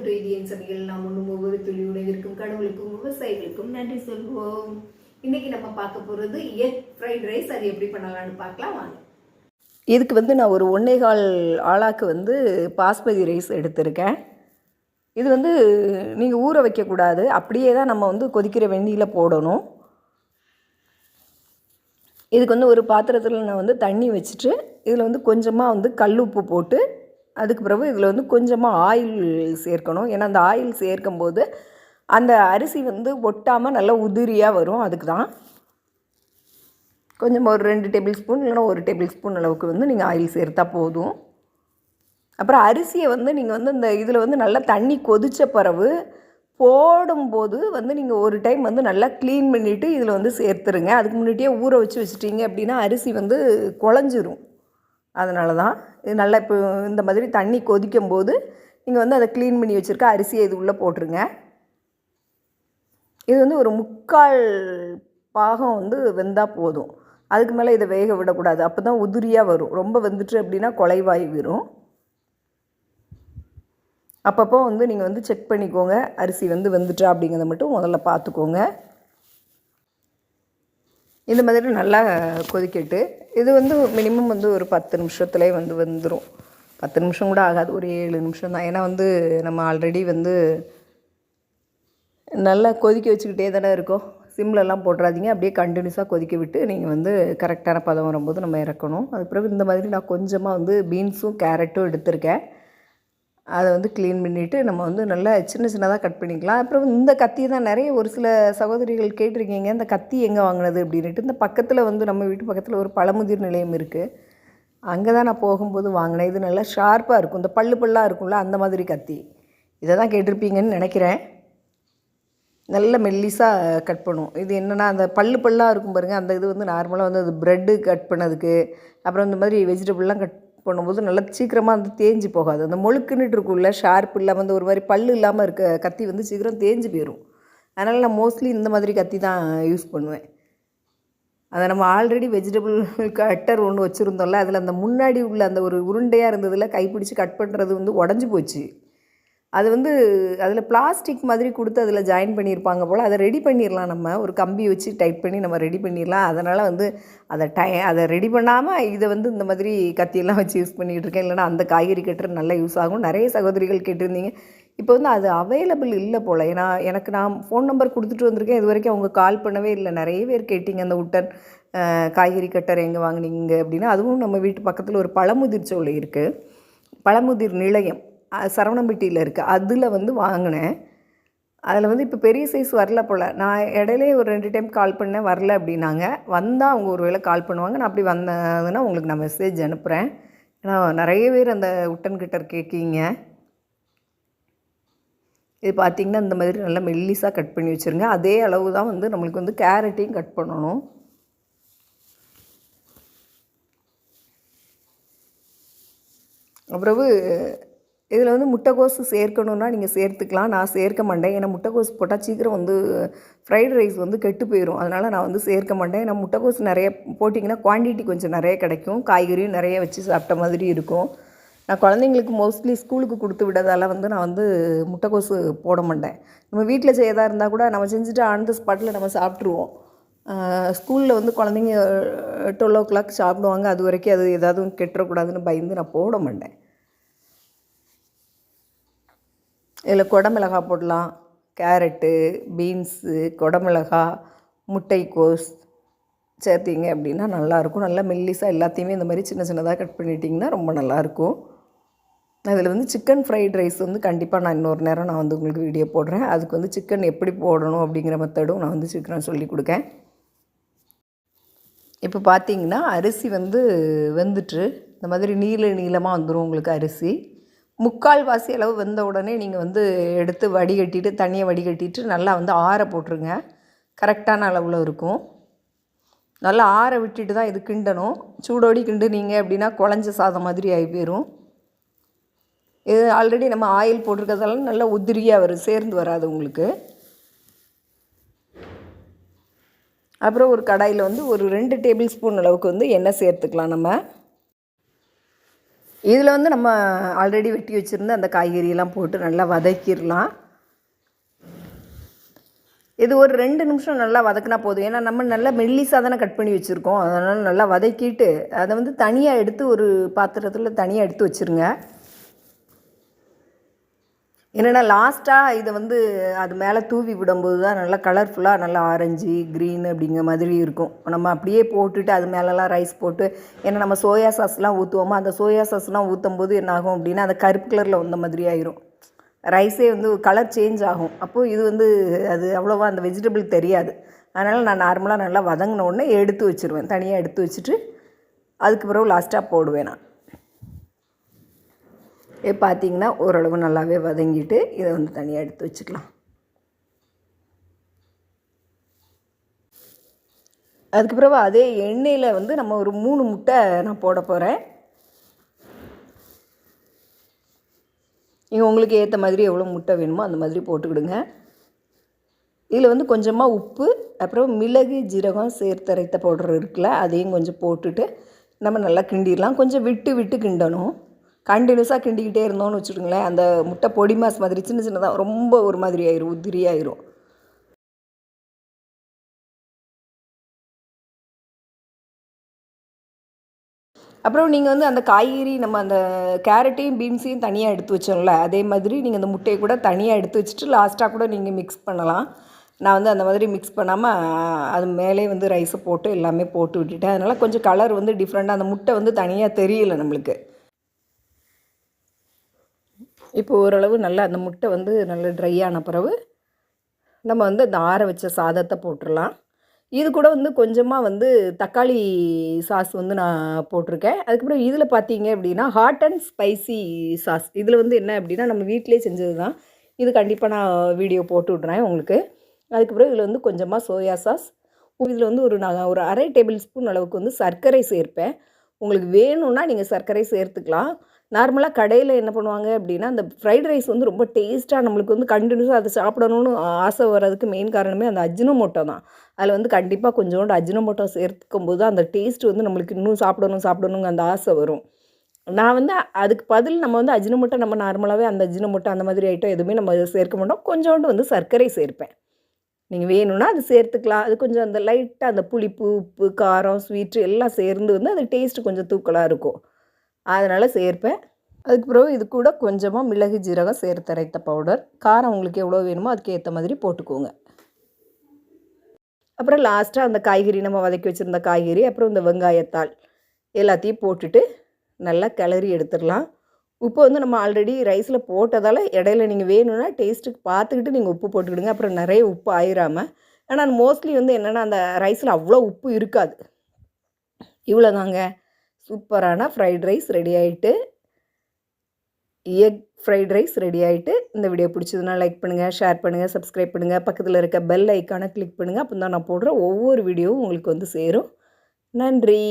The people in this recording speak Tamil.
வெல்கம் டு இந்தியன் சமையல் நாம் ஒன்றும் ஒவ்வொரு துளி உணவிற்கும் கடவுளுக்கும் விவசாயிகளுக்கும் நன்றி சொல்வோம். இன்னைக்கு நம்ம பார்க்க போகிறது எக் ஃப்ரைட் ரைஸ் அது எப்படி பண்ணலாம்னு பார்க்கலாம் வாங்க. இதுக்கு வந்து நான் ஒரு ஒன்னேகால் ஆளாக்கு வந்து பாஸ்மதி ரைஸ் எடுத்திருக்கேன். இது வந்து நீங்கள் ஊற வைக்கக்கூடாது. அப்படியே தான் நம்ம வந்து கொதிக்கிற வெந்நியில் போடணும். இதுக்கு வந்து ஒரு பாத்திரத்தில் நான் வந்து தண்ணி வச்சுட்டு இதில் வந்து கொஞ்சமாக வந்து கல் உப்பு போட்டு அதுக்கு பிறகு இதில் வந்து கொஞ்சமாக ஆயில் சேர்க்கணும். ஏன்னா அந்த ஆயில் சேர்க்கும் போது அந்த அரிசி வந்து ஒட்டாமல் நல்லா உதிரியாக வரும். அதுக்கு தான் கொஞ்சம் ஒரு ரெண்டு டேபிள் ஸ்பூன் இல்லைன்னா ஒரு டேபிள் ஸ்பூன் அளவுக்கு வந்து நீங்கள் ஆயில் சேர்த்தா போதும். அப்புறம் அரிசியை வந்து நீங்கள் வந்து இந்த இதில் வந்து நல்லா தண்ணி கொதித்த பிறகு போடும்போது வந்து நீங்கள் ஒரு டைம் வந்து நல்லா க்ளீன் பண்ணிவிட்டு இதில் வந்து சேர்த்துருங்க. அதுக்கு முன்னாடியே ஊற வச்சு வச்சுட்டீங்க அப்படின்னா அரிசி வந்து குழஞ்சிரும். அதனால தான். இது நல்லா இப்போ இந்த மாதிரி தண்ணி கொதிக்கும் போது நீங்கள் வந்து அதை க்ளீன் பண்ணி வச்சுருக்க அரிசியை இது உள்ளே போட்டுருங்க. இது வந்து ஒரு முக்கால் பாகம் வந்து வெந்தால் போதும். அதுக்கு மேலே இதை வேக விடக்கூடாது. அப்போ தான் உதிரியாக வரும். ரொம்ப வெந்துட்டு அப்படின்னா கொலைவாய் வரும் அப்பப்போ வந்து நீங்கள் வந்து செக் பண்ணிக்கோங்க. அரிசி வந்து வெந்துட்டா அப்படிங்கிறத மட்டும் முதல்ல பார்த்துக்கோங்க. இந்த மாதிரி நல்லா கொதிக்கட்டு. இது வந்து மினிமம் வந்து ஒரு பத்து நிமிஷத்துலேயே வந்து வந்துடும் பத்து நிமிஷம் கூட ஆகாது. ஒரு ஏழு நிமிஷம் தான். ஏன்னா வந்து நம்ம ஆல்ரெடி வந்து நல்லா கொதிக்க வச்சுக்கிட்டே தானே இருக்கோம். சிம்லெல்லாம் போட்டுறாதீங்க. அப்படியே கண்டினியூஸாக கொதிக்க விட்டு நீங்கள் வந்து கரெக்டான பதம் வரும்போது நம்ம இறக்கணும். அது பிறகு இந்த மாதிரி நான் கொஞ்சமாக வந்து பீன்ஸும் கேரட்டும் எடுத்திருக்கேன். அதை வந்து க்ளீன் பண்ணிவிட்டு நம்ம வந்து நல்லா சின்ன சின்னதாக கட் பண்ணிக்கலாம். அப்புறம் இந்த கத்தி தான் நிறைய ஒரு சில சகோதரிகள் கேட்டிருக்கீங்க இந்த கத்தி எங்கே வாங்கினது அப்படின்ட்டு இந்த பக்கத்தில் வந்து நம்ம வீட்டு பக்கத்தில் ஒரு பழமுதிர் நிலையம் இருக்குது அங்கே தான் நான் போகும்போது வாங்கினேன். இது நல்லா ஷார்ப்பாக இருக்கும். இந்த பல்லு பல்லாக இருக்கும்ல அந்த மாதிரி கத்தி. இதை தான் கேட்டிருப்பீங்கன்னு நினைக்கிறேன். நல்ல மெல்லிஸாக கட் பண்ணும். இது என்னென்னா அந்த பல்லு பல்லாக இருக்கும் பாருங்கள் அந்த இது வந்து நார்மலாக வந்து அது ப்ரெட்டு கட் பண்ணதுக்கு அப்புறம் இந்த மாதிரி வெஜிடபிள்லாம் கட் பண்ணும்போது நல்லா சீக்கிரமாக வந்து தேஞ்சு போகாது. அந்த மொழுக்குன்னுட்டு இருக்கும்ல ஷார்ப் இல்லாமல் அந்த ஒரு மாதிரி பல்லு இல்லாமல் இருக்க கத்தி வந்து சீக்கிரம் தேஞ்சு போயிடும் அதனால் நான் மோஸ்ட்லி இந்த மாதிரி கத்தி தான் யூஸ் பண்ணுவேன். அதை நம்ம ஆல்ரெடி வெஜிடபிள் கட்டர் ஒன்று வச்சுருந்தோம்ல அதில் அந்த முன்னாடி உள்ள அந்த ஒரு உருண்டையாக இருந்ததில் கைப்பிடிச்சி கட் பண்ணுறது வந்து உடஞ்சி போச்சு. அது வந்து அதில் பிளாஸ்டிக் மாதிரி கொடுத்து அதில் ஜாயின் பண்ணியிருப்பாங்க போல் அதை ரெடி பண்ணிடலாம் நம்ம. ஒரு கம்பி வச்சு டைட் பண்ணி நம்ம ரெடி பண்ணிடலாம் அதனால் வந்து அதை டை அதை ரெடி பண்ணாமல் இதை வந்து இந்த மாதிரி கத்தியெல்லாம் வச்சு யூஸ் பண்ணிகிட்டு இருக்கேன். இல்லைனா அந்த காய்கறி கட்டுறது நல்லா யூஸ் ஆகும். நிறைய சகோதரிகள் கேட்டிருந்தீங்க. இப்போ வந்து அது அவைலபிள் இல்லை போல். ஏன்னா எனக்கு நான் ஃபோன் நம்பர் கொடுத்துட்டு வந்திருக்கேன். இது வரைக்கும் அவங்க கால் பண்ணவே இல்லை. நிறைய பேர் கேட்டிங்க அந்த உட்டன் காய்கறி கட்டர் எங்கே வாங்கினீங்க அப்படின்னா அதுவும் நம்ம வீட்டு பக்கத்தில் ஒரு பழமுதிர் சோலை இருக்குது பழமுதிர் நிலையம். சரவணம்பட்டியில் இருக்குது அதில் வந்து வாங்கினேன். அதில் வந்து இப்போ பெரிய சைஸ் வரல போல். நான் இடையிலே ஒரு ரெண்டு டைம் கால் பண்ணேன். வரல அப்படின்னாங்க. வந்தால் அவங்க ஒரு வேளை கால் பண்ணுவாங்க. நான் அப்படி வந்ததுன்னா உங்களுக்கு நான் மெசேஜ் அனுப்புகிறேன் ஏன்னா நிறைய பேர் அந்த உட்டன் கிட்டர் கேட்கீங்க இது பார்த்திங்கன்னா இந்த மாதிரி நல்லா மெல்லிஸாக கட் பண்ணி வச்சுருங்க. அதே அளவு தான் வந்து நம்மளுக்கு வந்து கேரட்டையும் கட் பண்ணணும். அப்புறவு இதில் வந்து முட்டைக்கோசு சேர்க்கணுன்னா நீங்கள் சேர்த்துக்கலாம். நான் சேர்க்க மாட்டேன். ஏன்னா முட்டைக்கோஸ் போட்டால் சீக்கிரம் வந்து ஃப்ரைட் ரைஸ் வந்து கெட்டு போயிடும் அதனால் நான் வந்து சேர்க்க மாட்டேன். ஏன்னா முட்டைக்கோஸ் நிறைய போட்டிங்கன்னா குவான்டிட்டி கொஞ்சம் நிறைய கிடைக்கும். காய்கறியும் நிறைய வச்சு சாப்பிட்ட மாதிரி இருக்கும். நான் குழந்தைங்களுக்கு மோஸ்ட்லி ஸ்கூலுக்கு கொடுத்து விடதால் வந்து நான் வந்து முட்டைக்கோசு போட மாட்டேன். நம்ம வீட்டில் செய்யதாக இருந்தால் கூட நம்ம செஞ்சுட்டு ஆன் த ஸ்பாட்டில் நம்ம சாப்பிட்ருவோம் ஸ்கூலில் வந்து குழந்தைங்க டுவெல் ஓ கிளாக் சாப்பிடுவாங்க. அது வரைக்கும் அது ஏதாவது கெட்டுறக்கூடாதுன்னு பயந்து நான் போட மாட்டேன். இதில் குடமிளகா போடலாம். கேரட்டு பீன்ஸு குடமிளகா முட்டைக்கோஸ் சேர்த்திங்க அப்படின்னா நல்லாயிருக்கும். நல்லா மெல்லிஸாக எல்லாத்தையுமே இந்த மாதிரி சின்ன சின்னதாக கட் பண்ணிட்டிங்கன்னா ரொம்ப நல்லாயிருக்கும். அதில் வந்து சிக்கன் ஃப்ரைட் ரைஸ் வந்து கண்டிப்பாக நான் இன்னொரு நேரம் நான் வந்து உங்களுக்கு வீடியோ போடுறேன். அதுக்கு வந்து சிக்கன் எப்படி போடணும் அப்படிங்கிற மெத்தடும் நான் வந்து சீக்கிரம் சொல்லி கொடுக்கேன். இப்போ பார்த்தீங்கன்னா அரிசி வந்து வெந்துட்டு இந்த மாதிரி நீல நீளமாக வந்துடும் உங்களுக்கு அரிசி. முக்கால்வாசி அளவு வெந்த உடனே நீங்கள் வந்து எடுத்து வடிகட்டிட்டு தண்ணியை வடிகட்டிட்டு நல்லா வந்து ஆற போட்டுருங்க. கரெக்டான அளவில் இருக்கும். நல்லா ஆற விட்டுட்டு தான் இது கிண்டணும். சூடோடி கிண்டுனீங்க அப்படின்னா குழஞ்ச சாதம் மாதிரி ஆகி போயிடும் இது ஆல்ரெடி நம்ம ஆயில் போட்டிருக்கிறதால நல்லா உதிரியாக வரும் சேர்ந்து வராது உங்களுக்கு. அப்புறம் ஒரு கடாயில் வந்து ஒரு ரெண்டு டேபிள் ஸ்பூன் அளவுக்கு வந்து எண்ணெய் சேர்த்துக்கலாம் நம்ம. இதில் வந்து நம்ம ஆல்ரெடி வெட்டி வச்சுருந்த அந்த காய்கறியெல்லாம் போட்டு நல்லா வதக்கிடலாம். இது ஒரு ரெண்டு நிமிஷம் நல்லா வதக்கினா போதும். ஏன்னா நம்ம நல்லா மெல்லிசாக தானே கட் பண்ணி வச்சுருக்கோம். அதனால் நல்லா வதக்கிட்டு அதை வந்து தனியாக எடுத்து ஒரு பாத்திரத்தில் தனியாக எடுத்து வச்சுருங்க. என்னென்னா லாஸ்ட்டாக இதை வந்து அது மேலே தூவி விடும்போது தான் நல்லா கலர்ஃபுல்லாக நல்லா ஆரஞ்சு க்ரீன் அப்படிங்கிற மாதிரி இருக்கும். நம்ம அப்படியே போட்டுட்டு அது மேலெலாம் ரைஸ் போட்டு ஏன்னா நம்ம சோயா சாஸ்லாம் ஊற்றுவோமா அந்த சோயா சாஸ்லாம் ஊற்றும் போது என்னாகும் அப்படின்னா அந்த கருப்பு கலரில் வந்த மாதிரி ஆயிரும். ரைஸே வந்து கலர் சேஞ்ச் ஆகும். அப்போது இது வந்து அது அவ்வளோவா அந்த வெஜிடபிள் தெரியாது. அதனால் நான் நார்மலாக நல்லா வதங்கின உடனே எடுத்து வச்சுருவேன். தனியாக எடுத்து வச்சுட்டு அதுக்கு பிறகு லாஸ்ட்டாக போடுவேன் நான். பார்த்தீங்கன்னா ஓரளவு நல்லாவே வதங்கிட்டு இதை வந்து தனியாக எடுத்து வச்சுக்கலாம். அதுக்கு பிறகு அதே எண்ணெயில் வந்து நம்ம ஒரு மூணு முட்டை நான் போட போகிறேன் நீங்கள் உங்களுக்கு ஏற்ற மாதிரி எவ்வளோ முட்டை வேணுமோ அந்த மாதிரி போட்டுக்கிடுங்க. இதில் வந்து கொஞ்சமாக உப்பு அப்புறம் மிளகு ஜீரகம் சேர்த்தரைத்த பவுடர் இருக்குல்ல அதையும் கொஞ்சம் போட்டுட்டு நம்ம நல்லா கிண்டிடலாம். கொஞ்சம் விட்டு விட்டு கிண்டணும். கண்டினியூஸாக கிண்டிக்கிட்டே இருந்தோம்னு வச்சுக்கோங்களேன். அந்த முட்டை பொடி மாஸ் மாதிரி சின்ன சின்னதாக ரொம்ப ஒரு மாதிரி ஆயிரும் உதிரி ஆயிரும். அப்புறம் நீங்கள் வந்து அந்த காய்கறி நம்ம அந்த கேரட்டையும் பீன்ஸையும் தனியாக எடுத்து வச்சோம்ல அதே மாதிரி நீங்கள் அந்த முட்டையை கூட தனியாக எடுத்து வச்சுட்டு லாஸ்ட்டாக கூட நீங்கள் மிக்ஸ் பண்ணலாம். நான் வந்து அந்த மாதிரி மிக்ஸ் பண்ணாமல் அது மேலே வந்து ரைஸை போட்டு எல்லாமே போட்டு விட்டுட்டேன். அதனால் கொஞ்சம் கலர் வந்து டிஃப்ரெண்ட்டாக அந்த முட்டை வந்து தனியாக தெரியல நம்மளுக்கு. இப்போ ஓரளவு நல்லா அந்த முட்டை வந்து நல்லா ட்ரை ஆன பிறகு நம்ம வந்து அந்த ஆற வச்ச சாதத்தை போட்டுடலாம். இது கூட வந்து கொஞ்சமாக வந்து தக்காளி சாஸ் வந்து நான் போட்டிருக்கேன். அதுக்கப்புறம் இதில் பார்த்தீங்க அப்படின்னா ஹாட் அண்ட் ஸ்பைசி சாஸ் இதில் வந்து என்ன அப்படின்னா நம்ம வீட்டிலே செஞ்சது தான். இது கண்டிப்பாக நான் வீடியோ போட்டு விட்றேன் உங்களுக்கு. அதுக்கப்புறம் இதில் வந்து கொஞ்சமாக சோயா சாஸ் இதில் வந்து ஒரு நான் ஒரு அரை டேபிள் ஸ்பூன் அளவுக்கு வந்து சர்க்கரை சேர்ப்பேன். உங்களுக்கு வேணும்னா நீங்கள் சர்க்கரை சேர்த்துக்கலாம். நார்மலாக கடையில் என்ன பண்ணுவாங்க அப்படின்னா அந்த ஃப்ரைட் ரைஸ் வந்து ரொம்ப டேஸ்ட்டாக நம்மளுக்கு வந்து கண்டினியூஸாக அதை சாப்பிடணும்னு ஆசை வர்றதுக்கு மெயின் காரணமே அந்த அஜினோமோட்டோ தான். அதில் வந்து கண்டிப்பாக கொஞ்சோண்டு அஜினோமோட்டோ சேர்த்துக்கும் போது அந்த டேஸ்ட் வந்து நம்மளுக்கு இன்னும் சாப்பிடணும் சாப்பிடணுங்க அந்த ஆசை வரும். நான் வந்து அதுக்கு பதில் நம்ம வந்து அஜினோமோட்டோ நம்ம நார்மலாகவே அந்த அஜினோமோட்டோ அந்த மாதிரி ஐட்டம் எதுவுமே நம்ம சேர்க்க மாட்டோம். கொஞ்சோண்டு வந்து சர்க்கரை சேர்ப்பேன். நீங்கள் வேணும்னா அது சேர்த்துக்கலாம். அது கொஞ்சம் அந்த லைட்டாக அந்த புளிப்பு உப்பு காரம் ஸ்வீட்டு எல்லாம் சேர்ந்து வந்து அது டேஸ்ட்டு கொஞ்சம் தூக்கலாக இருக்கும். அதனால் சேர்ப்பேன். அதுக்கு பிறகு இது கூட கொஞ்சமாக மிளகு ஜீரகம் சேர்த்து அரைத்த பவுடர் காரம் உங்களுக்கு எவ்வளோ வேணுமோ அதுக்கு ஏற்ற மாதிரி போட்டுக்கோங்க. அப்புறம் லாஸ்ட்டாக அந்த காய்கறி நம்ம வதக்கி வச்சுருந்த காய்கறி அப்புறம் இந்த வெங்காயத்தாள் எல்லாத்தையும் போட்டுட்டு நல்லா கிளறி எடுத்துடலாம். உப்பு வந்து நம்ம ஆல்ரெடி ரைஸில் போட்டதால் இடையில நீங்கள் வேணும்னா டேஸ்ட்டுக்கு பார்த்துக்கிட்டு நீங்கள் உப்பு போட்டுக்கிடுங்க. அப்புறம் நிறைய உப்பு ஆயிராமல் ஆனால் மோஸ்ட்லி வந்து என்னென்னா அந்த ரைஸில் அவ்வளோ உப்பு இருக்காது. இவ்வளோதாங்க சூப்பரான ஃப்ரைட் ரைஸ் ரெடி ஆகிட்டு எக் ஃப்ரைட் ரைஸ் ரெடி ஆகிட்டு இந்த வீடியோ பிடிச்சதுன்னா லைக் பண்ணுங்கள் ஷேர் பண்ணுங்கள் சப்ஸ்கிரைப் பண்ணுங்கள் பக்கத்தில் இருக்க பெல் ஐக்கானை கிளிக் பண்ணுங்கள் அப்போ தான் நான் போடுற ஒவ்வொரு வீடியோவும் உங்களுக்கு வந்து சேரும். நன்றி.